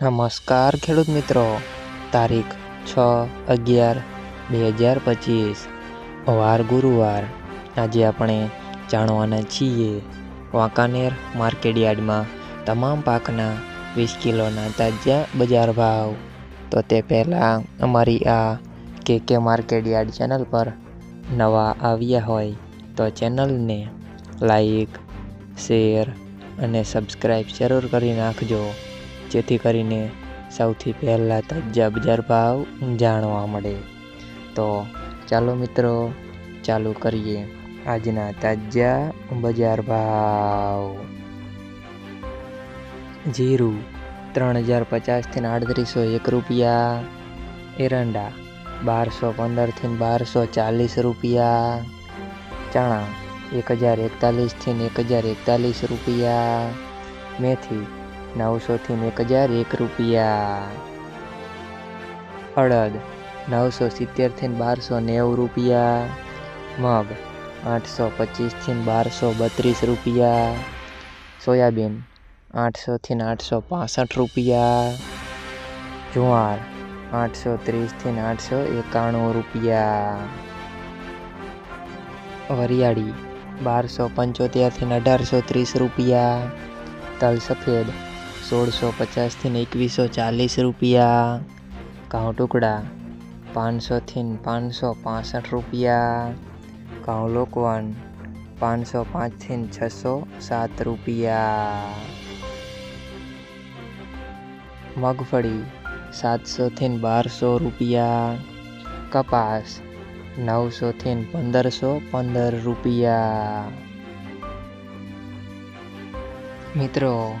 નમસ્કાર ખેડૂત મિત્રો. તારીખ છ અગિયાર બે હજાર પચીસ. વાર ગુરુવાર. આજે આપણે જાણવાના છીએ વાંકાનેર માર્કેટયાર્ડમાં તમામ પાકના વીસ કિલોના તાજા બજાર ભાવ. તો તે પહેલાં અમારી આ કે કે માર્કેટયાર્ડ ચેનલ પર નવા આવ્યા હોય તો ચેનલને લાઈક, શેર અને સબસ્ક્રાઈબ જરૂર કરી નાખજો. જેથી કરીને સૌથી પહેલાં તાજા બજાર ભાવ જાણવા મળે. તો ચાલો મિત્રો, ચાલુ કરીએ આજના તાજા બજાર ભાવ. જીરું ત્રણ હજાર પચાસથી આડત્રીસો એક રૂપિયા. એરંડા બારસો પંદરથી બારસો ચાલીસ રૂપિયા. ચણા એક હજાર એકતાલીસથી એક હજાર એકતાલીસ રૂપિયા. મેથી નવસોથી એક હજાર એક રૂપિયા. અડદ, નવસો સિત્તેરથી બારસો નેવું રૂપિયા. મગ, આઠસો પચીસથી બારસો બત્રીસ રૂપિયા. સોયાબીન આઠસોથી આઠસો પાસઠ રૂપિયા. જુવાર, આઠસો ત્રીસથી આઠસો એકાણું રૂપિયા. વરિયાળી, બારસો પંચોતેરથી અઢારસો ત્રીસ રૂપિયા. તલ સફેદ સોળસો પચાસથી એકવીસો ચાલીસ રૂપિયા. ઘઉં ટુકડા પાંચસોથી પાંચસો પાસઠ રૂપિયા. ઘઉં લોકવન પાંચસો પાંચથી છસો સાત રૂપિયા. મગફળી સાતસોથી બારસો રૂપિયા. કપાસ નવસોથી પંદરસો પંદર રૂપિયા. મિત્રો